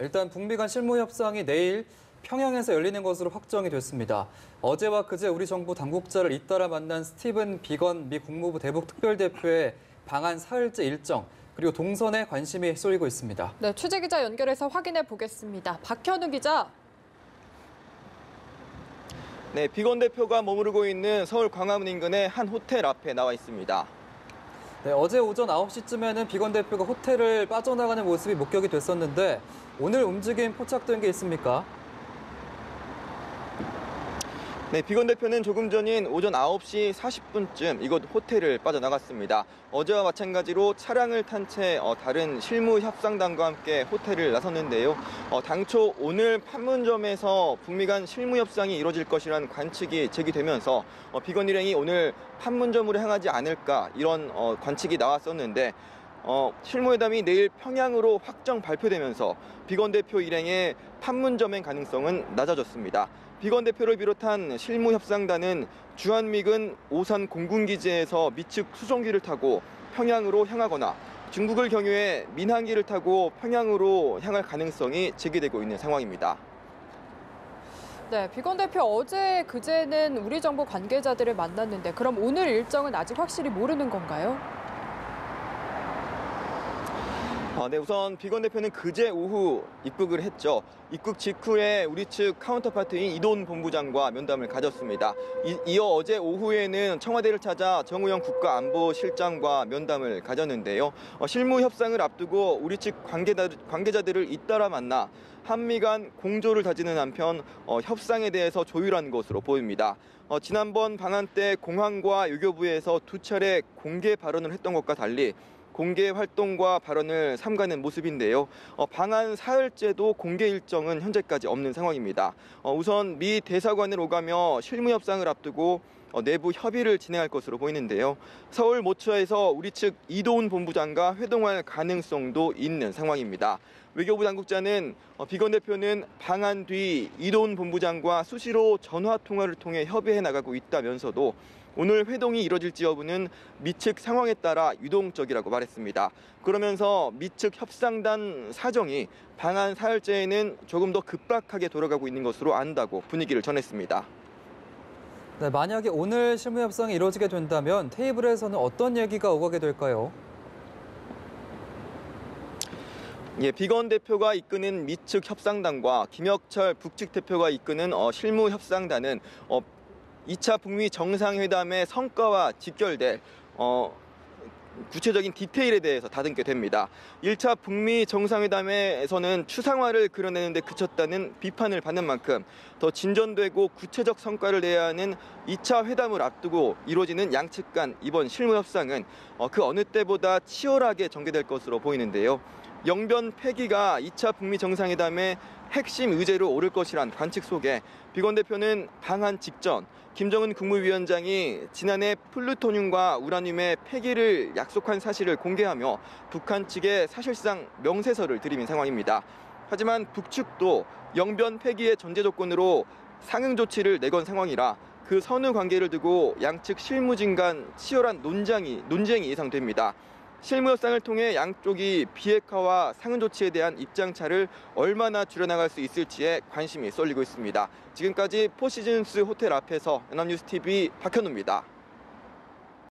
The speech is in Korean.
일단 북미 간 실무 협상이 내일 평양에서 열리는 것으로 확정이 됐습니다. 어제와 그제 우리 정부 당국자를 잇따라 만난 스티븐 비건 미 국무부 대북 특별대표의 방한 사흘째 일정 그리고 동선에 관심이 쏠리고 있습니다. 네, 취재 기자 연결해서 확인해 보겠습니다. 박현우 기자. 네, 비건 대표가 머무르고 있는 서울 광화문 인근의 한 호텔 앞에 나와 있습니다. 네, 어제 오전 9시쯤에는 비건 대표가 호텔을 빠져나가는 모습이 목격이 됐었는데 오늘 움직임 포착된 게 있습니까? 네, 비건 대표는 조금 전인 오전 9시 40분쯤 이곳 호텔을 빠져나갔습니다. 어제와 마찬가지로 차량을 탄채 어, 다른 실무 협상단과 함께 호텔을 나섰는데요. 어, 당초 오늘 판문점에서 북미 간 실무 협상이 이루어질 것이라는 관측이 제기되면서 어, 비건 일행이 오늘 판문점으로 향하지 않을까 이런 어, 관측이 나왔었는데 어, 실무회담이 내일 평양으로 확정 발표되면서 비건 대표 일행의 판문점행 가능성은 낮아졌습니다. 비건 대표를 비롯한 실무 협상단은 주한미군 오산 공군기지에서 미측 수송기를 타고 평양으로 향하거나 중국을 경유해 민항기를 타고 평양으로 향할 가능성이 제기되고 있는 상황입니다. 네, 비건 대표 어제 그제는 우리 정부 관계자들을 만났는데 그럼 오늘 일정은 아직 확실히 모르는 건가요? 어, 네, 우선 비건 대표는 그제 오후 입국을 했죠. 입국 직후에 우리 측 카운터파트인 이돈 본부장과 면담을 가졌습니다. 이, 어 어제 오후에는 청와대를 찾아 정우영 국가안보실장과 면담을 가졌는데요. 어, 실무 협상을 앞두고 우리 측 관계자, 관계자들을 잇따라 만나 한미 간 공조를 다지는 한편 어, 협상에 대해서 조율한 것으로 보입니다. 어, 지난번 방한 때 공항과 외교부에서 두 차례 공개 발언을 했던 것과 달리 공개 활동과 발언을 삼가는 모습인데요. 어, 방한 사흘째도 공개 일정은 현재까지 없는 상황입니다. 어, 우선 미 대사관을 오가며 실무 협상을 앞두고 어, 내부 협의를 진행할 것으로 보이는데요. 서울 모처에서 우리 측 이도훈 본부장과 회동할 가능성도 있는 상황입니다. 외교부 당국자는 어, 비건 대표는 방한 뒤 이도훈 본부장과 수시로 전화 통화를 통해 협의해 나가고 있다면서도 오늘 회동이 이뤄질지 여부는 미측 상황에 따라 유동적이라고 말했습니다. 그러면서 미측 협상단 사정이 방한 사흘째에는 조금 더 급박하게 돌아가고 있는 것으로 안다고 분위기를 전했습니다. 네, 만약에 오늘 실무 협상이 이루어지게 된다면 테이블에서는 어떤 얘기가 오가게 될까요? 예, 비건 대표가 이끄는 미측 협상단과 김혁철 북측 대표가 이끄는 어, 실무 협상단은 어, 2차 북미 정상회담의 성과와 직결될 어, 구체적인 디테일에 대해서 다듬게 됩니다. 1차 북미 정상회담에서는 추상화를 그려내는데 그쳤다는 비판을 받는 만큼 더 진전되고 구체적 성과를 내야 하는 2차 회담을 앞두고 이루어지는 양측 간 이번 실무 협상은 어, 그 어느 때보다 치열하게 전개될 것으로 보이는데요. 영변 폐기가 2차 북미 정상회담의 핵심 의제로 오를 것이란 관측 속에 비건 대표는 방한 직전 김정은 국무위원장이 지난해 플루토늄과 우라늄의 폐기를 약속한 사실을 공개하며 북한 측에 사실상 명세서를 드리민 상황입니다. 하지만 북측도 영변 폐기의 전제 조건으로 상응 조치를 내건 상황이라 그 선후 관계를 두고 양측 실무진 간 치열한 논쟁이, 논쟁이 예상됩니다. 실무 협상을 통해 양쪽이 비핵화와 상응 조치에 대한 입장차를 얼마나 줄여나갈 수 있을지에 관심이 쏠리고 있습니다. 지금까지 포시즌스 호텔 앞에서 연합뉴스 TV 박현우입니다.